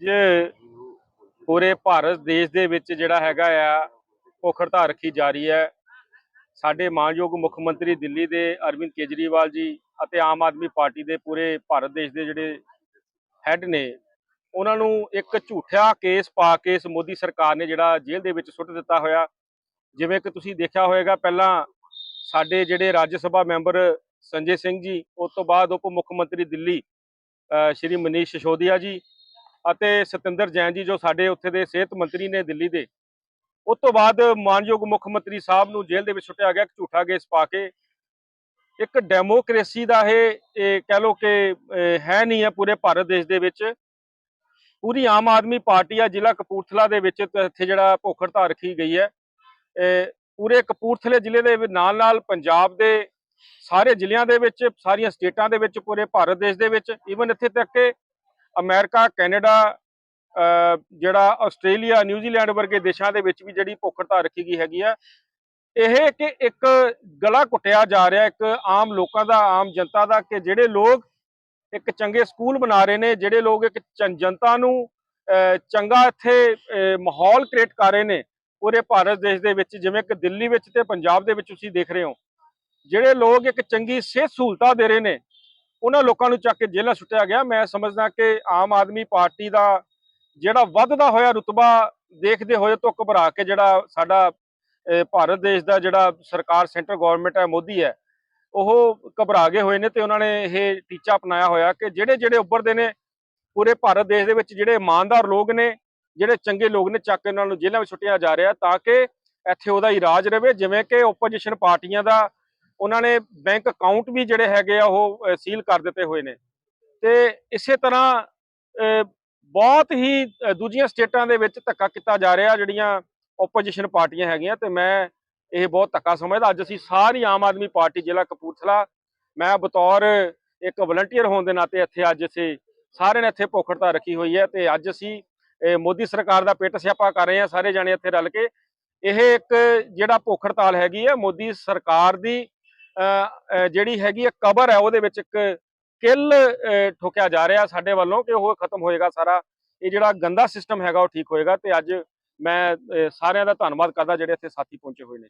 ਅੱਜ ਪੂਰੇ ਭਾਰਤ ਦੇਸ਼ ਦੇ ਵਿੱਚ ਜਿਹੜਾ ਹੈਗਾ ਆ ਭੁੱਖ ਹੜਤਾਲ ਰੱਖੀ ਜਾ ਰਹੀ ਹੈ। ਸਾਡੇ ਮਾਨਯੋਗ ਮੁੱਖ ਮੰਤਰੀ ਦਿੱਲੀ ਦੇ ਅਰਵਿੰਦ ਕੇਜਰੀਵਾਲ ਜੀ ਅਤੇ ਆਮ ਆਦਮੀ ਪਾਰਟੀ ਦੇ ਪੂਰੇ ਭਾਰਤ ਦੇਸ਼ ਦੇ ਜਿਹੜੇ ਹੈੱਡ ਨੇ, ਉਹਨਾਂ ਨੂੰ ਇੱਕ ਝੂਠਾ ਕੇਸ ਪਾ ਕੇ ਇਸ ਮੋਦੀ ਸਰਕਾਰ ਨੇ ਜਿਹੜਾ ਜੇਲ੍ਹ ਦੇ ਵਿੱਚ ਸੁੱਟ ਦਿੱਤਾ ਹੋਇਆ। ਜਿਵੇਂ ਕਿ ਤੁਸੀਂ ਦੇਖਿਆ ਹੋਵੇਗਾ, ਪਹਿਲਾਂ ਸਾਡੇ ਜਿਹੜੇ ਰਾਜ ਸਭਾ ਮੈਂਬਰ ਸੰਜੇ ਸਿੰਘ ਜੀ, ਉਸ ਤੋਂ ਬਾਅਦ ਉਪ ਮੁੱਖ ਮੰਤਰੀ ਦਿੱਲੀ ਸ਼੍ਰੀ ਮਨੀਸ਼ ਸਸ਼ੋਦੀਆ ਜੀ ਅਤੇ ਸਤਿੰਦਰ ਜੈਨ ਜੀ ਜੋ ਸਾਡੇ ਉੱਥੇ ਦੇ ਸਿਹਤ ਮੰਤਰੀ ਨੇ ਦਿੱਲੀ ਦੇ, ਉਸ ਤੋਂ ਬਾਅਦ ਮਾਨਯੋਗ ਮੁੱਖ ਮੰਤਰੀ ਸਾਹਿਬ ਨੂੰ ਜੇਲ੍ਹ ਦੇ ਵਿੱਚ ਸੁੱਟਿਆ ਗਿਆ, ਇੱਕ ਝੂਠਾ ਕੇਸ ਪਾ ਕੇ। ਇੱਕ ਡੈਮੋਕ੍ਰੇਸੀ ਦਾ ਇਹ ਇਹ ਕਹਿ ਲੋ ਕਿ ਹੈ ਨਹੀਂ ਹੈ ਪੂਰੇ ਭਾਰਤ ਦੇਸ਼ ਦੇ ਵਿੱਚ। ਪੂਰੀ ਆਮ ਆਦਮੀ ਪਾਰਟੀ ਆ, ਜ਼ਿਲ੍ਹਾ ਕਪੂਰਥਲਾ ਦੇ ਵਿੱਚ ਇੱਥੇ ਜਿਹੜਾ ਭੁੱਖ ਹੜਤਾਲ ਰੱਖੀ ਗਈ ਹੈ। ਪੂਰੇ ਕਪੂਰਥਲੇ ਜ਼ਿਲ੍ਹੇ ਦੇ ਨਾਲ ਨਾਲ ਪੰਜਾਬ ਦੇ ਸਾਰੇ ਜ਼ਿਲ੍ਹਿਆਂ ਦੇ ਵਿੱਚ, ਸਾਰੀਆਂ ਸਟੇਟਾਂ ਦੇ ਵਿੱਚ, ਪੂਰੇ ਭਾਰਤ ਦੇਸ਼ ਦੇ ਵਿੱਚ ਈਵਨ ਇੱਥੇ ਤੱਕ ਕਿ ਅਮਰੀਕਾ, ਕੈਨੇਡਾ ਜਿਹੜਾ ਆਸਟ੍ਰੇਲੀਆ ਨਿਊਜ਼ੀਲੈਂਡ ਵਰਗੇ ਦੇਸ਼ਾਂ ਦੇ ਵਿੱਚ ਵੀ ਜਿਹੜੀ ਭੁੱਖੜਤਾ ਰੱਖੀ ਗਈ ਹੈਗੀ ਆ, ਇਹ ਕਿ ਇੱਕ ਗਲਾ ਕੁੱਟਿਆ ਜਾ ਰਿਹਾ, ਇੱਕ ਆਮ ਲੋਕਾਂ ਦਾ, ਆਮ ਜਨਤਾ ਦਾ ਕਿ ਜਿਹੜੇ ਲੋਕ ਇੱਕ ਚੰਗੇ ਸਕੂਲ ਬਣਾ ਰਹੇ ਨੇ, ਜਿਹੜੇ ਲੋਕ ਇੱਕ ਜਨ- ਜਨਤਾ ਨੂੰ ਚੰਗਾ ਇੱਥੇ ਮਾਹੌਲ ਕ੍ਰੀਏਟ ਕਰ ਰਹੇ ਨੇ, ਪੂਰੇ ਭਾਰਤ ਦੇਸ਼ ਦੇ ਵਿੱਚ, ਜਿਵੇਂ ਕਿ ਦਿੱਲੀ ਵਿੱਚ ਤੇ ਪੰਜਾਬ ਦੇ ਵਿੱਚ ਤੁਸੀਂ ਦੇਖ ਰਹੇ ਹੋ, ਜਿਹੜੇ ਲੋਕ ਇੱਕ ਚੰਗੀ ਸਿਹਤ ਸਹੂਲਤਾਂ ਦੇ ਰਹੇ ਨੇ ਉਹਨਾਂ ਲੋਕਾਂ ਨੂੰ ਚੱਕ ਕੇ ਜੇਲ੍ਹਾਂ ਸੁੱਟਿਆ ਗਿਆ। ਮੈਂ ਸਮਝਦਾ ਕਿ ਆਮ ਆਦਮੀ ਪਾਰਟੀ ਦਾ ਜਿਹੜਾ ਵੱਧਦਾ ਹੋਇਆ ਰੁਤਬਾ ਦੇਖਦੇ ਹੋਏ ਤੋਂ ਘਬਰਾ ਕੇ ਜਿਹੜਾ ਸਾਡਾ ਭਾਰਤ ਦੇਸ਼ ਦਾ ਜਿਹੜਾ ਸਰਕਾਰ ਸੈਂਟਰ ਗਵਰਨਮੈਂਟ ਹੈ, ਮੋਦੀ ਹੈ, ਉਹ ਘਬਰਾ ਗਏ ਹੋਏ ਨੇ ਤੇ ਉਹਨਾਂ ਨੇ ਇਹ ਟੀਚਾ ਅਪਣਾਇਆ ਹੋਇਆ ਕਿ ਜਿਹੜੇ ਜਿਹੜੇ ਉੱਭਰਦੇ ਨੇ, ਪੂਰੇ ਭਾਰਤ ਦੇਸ਼ ਦੇ ਵਿੱਚ ਜਿਹੜੇ ਇਮਾਨਦਾਰ ਲੋਕ ਨੇ, ਜਿਹੜੇ ਚੰਗੇ ਲੋਕ ਨੇ, ਚੱਕ ਕੇ ਉਹਨਾਂ ਨੂੰ ਜੇਲ੍ਹਾਂ ਵਿੱਚ ਸੁੱਟਿਆ ਜਾ ਰਿਹਾ ਤਾਂ ਕਿ ਇੱਥੇ ਉਹਦਾ ਹੀ ਰਾਜ ਰਵੇ। ਜਿਵੇਂ ਕਿ ਓਪੋਜੀਸ਼ਨ ਪਾਰਟੀਆਂ ਦਾ ਉਹਨਾਂ ਨੇ ਬੈਂਕ ਅਕਾਊਂਟ ਵੀ ਜਿਹੜੇ ਹੈਗੇ ਆ ਉਹ ਸੀਲ ਕਰ ਦਿੱਤੇ ਹੋਏ ਨੇ। ਤੇ ਇਸੇ ਤਰ੍ਹਾਂ ਬਹੁਤ ਹੀ ਦੂਜੀਆਂ ਸਟੇਟਾਂ ਦੇ ਵਿੱਚ ਧੱਕਾ ਕੀਤਾ ਜਾ ਰਿਹਾ ਜਿਹੜੀਆਂ ਓਪੋਜੀਸ਼ਨ ਪਾਰਟੀਆਂ ਹੈਗੀਆਂ ਤੇ ਮੈਂ ਇਹ ਬਹੁਤ ਧੱਕਾ ਸਮਝਦਾ। ਅੱਜ ਅਸੀਂ ਸਾਰੀ ਆਮ ਆਦਮੀ ਪਾਰਟੀ, ਜ਼ਿਲ੍ਹਾ ਕਪੂਰਥਲਾ, ਮੈਂ ਬਤੌਰ ਇੱਕ ਵਲੰਟੀਅਰ ਹੋਣ ਦੇ ਨਾਤੇ ਇੱਥੇ ਅੱਜ ਅਸੀਂ ਸਾਰਿਆਂ ਨੇ ਇੱਥੇ ਭੁੱਖ ਹੜਤਾਲ ਰੱਖੀ ਹੋਈ ਹੈ ਤੇ ਅੱਜ ਅਸੀਂ ਮੋਦੀ ਸਰਕਾਰ ਦਾ ਪੇਟ ਸਿਆਪਾ ਕਰ ਰਹੇ ਹਾਂ, ਸਾਰੇ ਜਾਣੇ ਇੱਥੇ ਰਲ ਕੇ। ਇਹ ਇੱਕ ਜਿਹੜਾ ਭੁੱਖ ਹੜਤਾਲ ਹੈਗੀ ਹੈ, ਮੋਦੀ ਸਰਕਾਰ ਦੀ ਜਿਹੜੀ ਹੈਗੀ ਹੈ ਕਬਰ ਹੈ ਉਹਦੇ ਵਿੱਚ ਇੱਕ ਕਿੱਲ ਅਹ, ਠੋਕਿਆ ਜਾ ਰਿਹਾ ਸਾਡੇ ਵੱਲੋਂ ਕਿ ਉਹ ਖਤਮ ਹੋਏਗਾ ਸਾਰਾ। ਇਹ ਜਿਹੜਾ ਗੰਦਾ ਸਿਸਟਮ ਹੈਗਾ ਉਹ ਠੀਕ ਹੋਏਗਾ ਤੇ ਅੱਜ ਮੈਂ ਸਾਰਿਆਂ ਦਾ ਧੰਨਵਾਦ ਕਰਦਾ ਜਿਹੜੇ ਇੱਥੇ ਸਾਥੀ ਪਹੁੰਚੇ ਹੋਏ ਨੇ